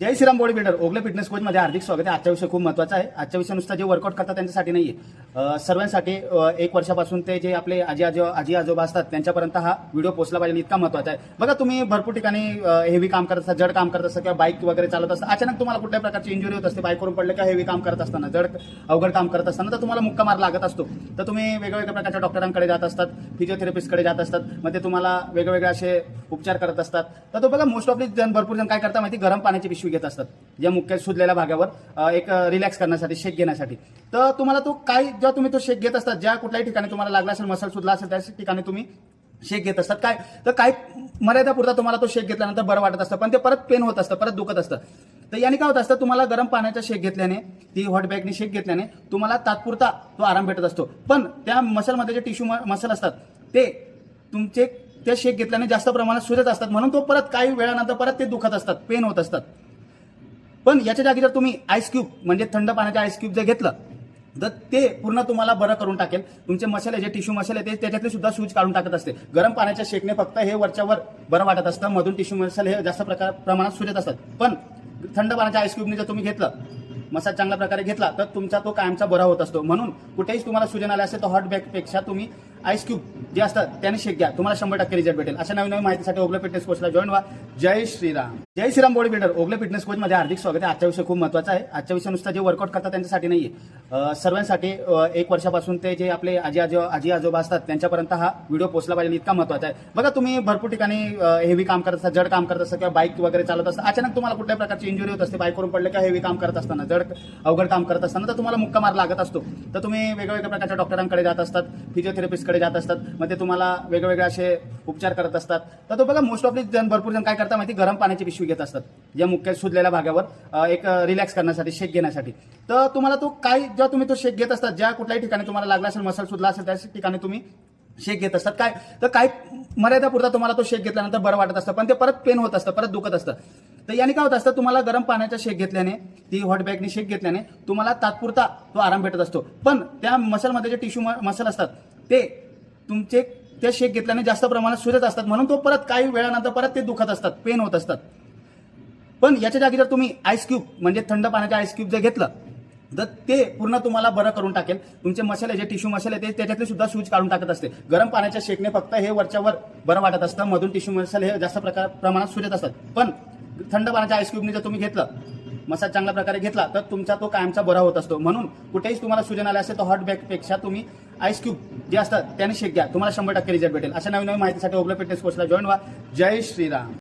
जय Shriram body builder Ogale fitness कोचमध्ये हार्दिक स्वागत आहे. आजचा विषय खूप महत्त्वाचा आहे. आजच्या विषय नुसता जे वर्कआउट करतात त्यांच्यासाठी नाही आहे सर्वांसाठी एक वर्षापासून ते जे आपले आजी आजो आजी आजोबा असतात त्यांच्यापर्यंत हा व्हिडिओ पोहोचला पाहिजे इतका महत्त्वाचा आहे. बघा तुम्ही भरपूर ठिकाणी हेवी काम करत असता जड काम करत असता किंवा बाईक वगैरे चालत असता अचानक तुम्हाला कुठल्या प्रकारची इंजुरी होत असते? बाईकवरून पडले किंवा हेवी काम करत असताना जड अवघड काम करत असताना तर तुम्हाला मुक्का मार लागत असतो. तर तुम्ही वेगवेगळ्या प्रकारच्या डॉक्टरांकडे जात असतात फिजिओथेरपिस्टकडे जात असतात. मग ते तुम्हाला वेगवेगळे असे उपचार करत असतात. तर तो बघा मोस्ट ऑफली जण भरपूर जण काय करता माहिती? गरम पाण्याची पिशवी घेत असतात ज्या मुख्य सुजलेल्या भागावर एक रिलॅक्स करण्यासाठी शेक घेण्यासाठी. तर तुम्हाला तो काय जेव्हा तुम्ही तो शेक घेत असतात ज्या कुठल्याही ठिकाणी तुम्हाला लागला असेल मसल सुजला असेल त्या ठिकाणी तुम्ही शेक घेत असतात. काय तर काय मर्यादापुरता तुम्हाला तो शेक घेतल्यानंतर बरं वाटत असतं पण ते परत पेन होत असतं परत दुखत असतं. तर याने काय होत असतं तुम्हाला गरम पाण्याचा शेक घेतल्याने ती हॉट बॅगने शेक घेतल्याने तुम्हाला तात्पुरता तो आराम भेटत असतो. पण त्या मसलमध्ये जे टिश्यू मसल असतात ते तुमचे ते शेक घेतल्याने जास्त प्रमाणात सुजत असतात म्हणून तो परत काही वेळानंतर परत ते दुखत असतात पेन होत असतात. पण याच्या जागी जर तुम्ही आईस क्यूब म्हणजे थंड पाण्याचे आईस क्यूब जर घेतलं तर ते पूर्ण तुम्हाला बरं करून टाकेल. तुमचे मसाले जे टिश्यू मसाले ते त्याच्यातले सुद्धा सूज काढून टाकत असते. गरम पाण्याच्या शेकने फक्त हे वरच्यावर बरं वाटत असतं. मधून टिश्यू मसाले हे जास्त प्रकार प्रमाणात सुजत असतात. पण थंड पाण्याच्या आईसक्यूबने जर तुम्ही घेतलं मसाज चांगल्या प्रकारे घेतला तर तुमचा तो कायमचा बरा होत असतो. म्हणून कुठेही तुम्हाला सुजन आले असेल तर हॉट बॅगपेक्षा तुम्ही आईस क्यूब जे असतात त्याने शेक घ्या. तुम्हाला शंभर टक्के रिझल्ट भेटेल. अशा नवीन नवीन माहितीसाठी ओगले फिटनेस कोर्सला जॉईन व्हा. जय श्रीराम. जय Shriram body builder Ogale fitness कोचमध्ये हार्दिक स्वागत आहे. आजचा विषय खूप महत्त्वाचा आहे. आजच्या विषय नुसता जे वर्कआउट करतात त्यांच्यासाठी नाही आहे सर्वांसाठी एक वर्षापासून ते जे आपले आजी आजो आजी आजोबा असतात त्यांच्यापर्यंत हा व्हिडिओ पोहोचला पाहिजे इतका महत्त्वाचा आहे. बघा तुम्ही भरपूर ठिकाणी हेवी काम करत असता जड काम करत असता किंवा बाईक वगैरे चालत असता अचानक तुम्हाला कुठल्या प्रकारची इंजुरी होत असते बाईकवरून पडले किंवा हेवी काम करत असताना जड अवघड काम करत असताना तर तुम्हाला मुक्का मार लागत असतो. तर तुम्ही वेगवेगळ्या प्रकारच्या डॉक्टरांकडे जात असतात फिजिओथेरपिस्टकडे जात असतात मग ते तुम्हाला वेगवेगळे असे उपचार करत असतात. तर तो बघा मोस्ट ऑफली जण भरपूर जण काय करतात? माहिती गरम पाण्याची पिशवी घेत असतात या मुख्य सुजलेल्या भागावर एक रिलॅक्स करण्यासाठी शेक घेण्यासाठी. तर तुम्हाला तो काय जेव्हा तुम्ही तो शेक घेत असतात ज्या कुठल्याही ठिकाणी तुम्हाला लागला असेल मसल सुजला असेल त्या ठिकाणी तुम्ही शेक घेत असतात. काय तर काय मर्यादापुरता तुम्हाला तो शेक घेतल्यानंतर बरं वाटत असतं पण ते परत पेन होत असतं परत दुखत असतं. तर याने काय होत असतं तुम्हाला गरम पाण्याचा शेक घेतल्याने ती हॉट बॅगने शेक घेतल्याने तुम्हाला तात्पुरता तो आराम भेटत असतो. पण त्या मसलमध्ये जे टिश्यू मसल असतात ते तुमचे ते शेक घेतल्याने जास्त प्रमाणात सुजत असतात. म्हणून तो परत काही वेळानंतर परत ते दुखत असतात पेन होत असतात. पण याच्या जागी जर तुम्ही आईस क्यूब म्हणजे थंड पाण्याचे आईस क्यूब जर घेतलं तर ते पूर्ण तुम्हाला बरं करून टाकेल. तुमचे मसाले जे टिश्यू मसाले ते त्याच्यातले सुद्धा सूज काढून टाकत असते. गरम पाण्याच्या शेकने फक्त हे वरच्यावर बरं वाटत असतं. मधून टिश्यू मसाले हे जास्त प्रकार प्रमाणात सुजत असतात. पण थंड पाण्याच्या आईस क्यूबने जर तुम्ही घेतलं मसाज चांगल्या प्रकारे घेतला तर तुमचा तो कायमचा बरा होत असतो. म्हणून कुठेही तुम्हाला सूजन आले असेल तर हॉट बॅगपेक्षा तुम्ही आईस क्यूब जे असतात त्याने शेक घ्या. तुम्हाला शंभर टक्के रिझल्ट भेटेल. अशा नवीन नवीन माहितीसाठी ओगले फिटनेस कोर्सला जॉईन व्हा. जय श्रीराम.